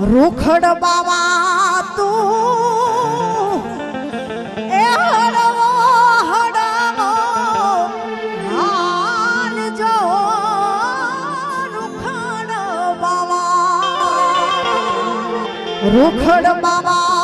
રૂખડ બાબા તું. એ હળવો હડાવો બાવા. રૂખડ બાવા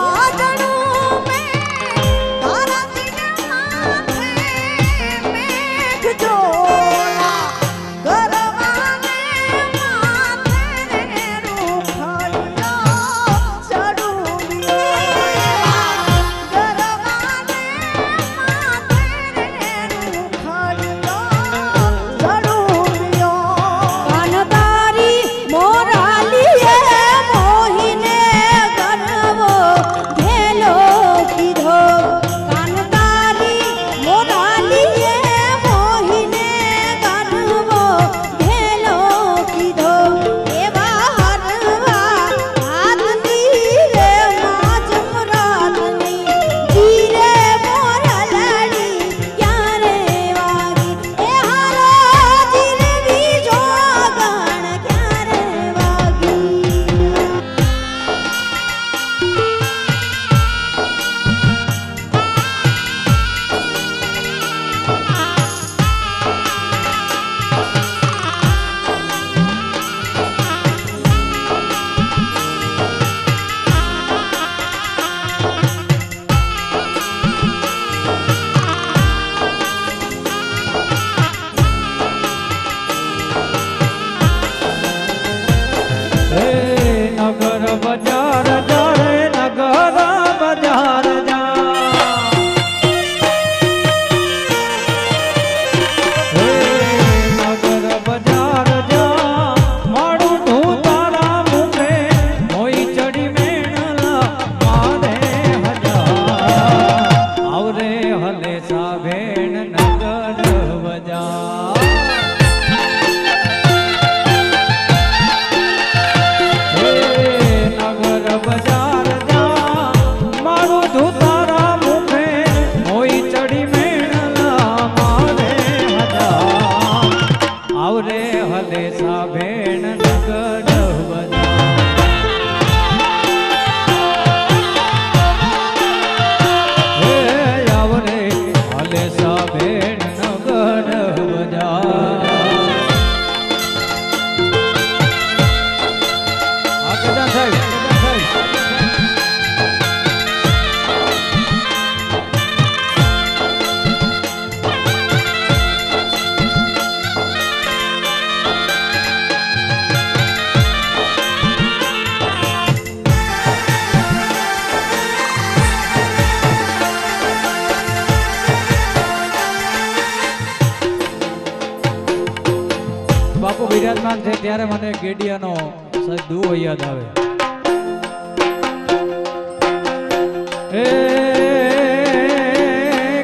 ખતરનાક છે ત્યારે મને ગેડિયાનો સદુ યાદ આવે.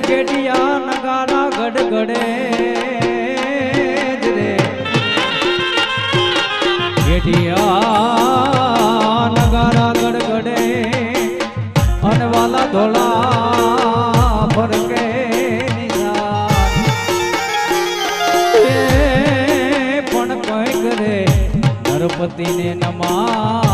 ગેડિયા નગારા ગડગડે રે. ગેડિયા ભક્તિને નમા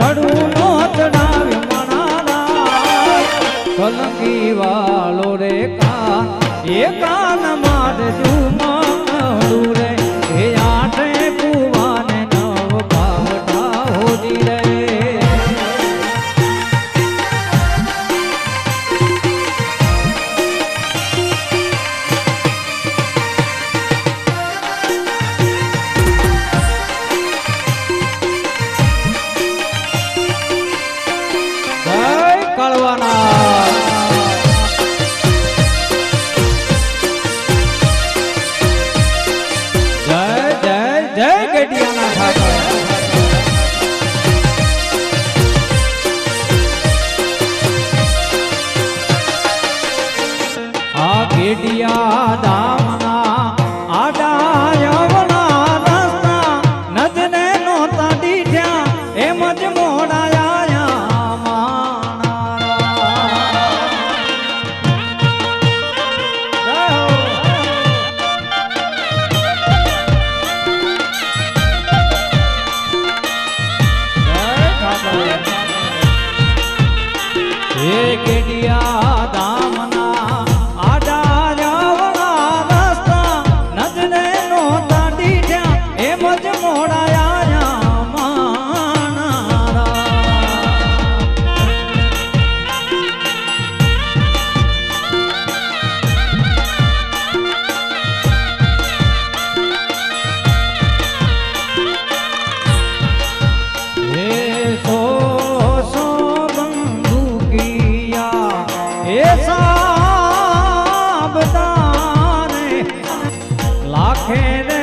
કડું નો ચડાવે મણાના. કલકી વાળો રે કા, એ કાન માર જુમડું રે. હે આઠે કુવાને નવ પાવડા હોજી રે. Yeah. Kedia can't.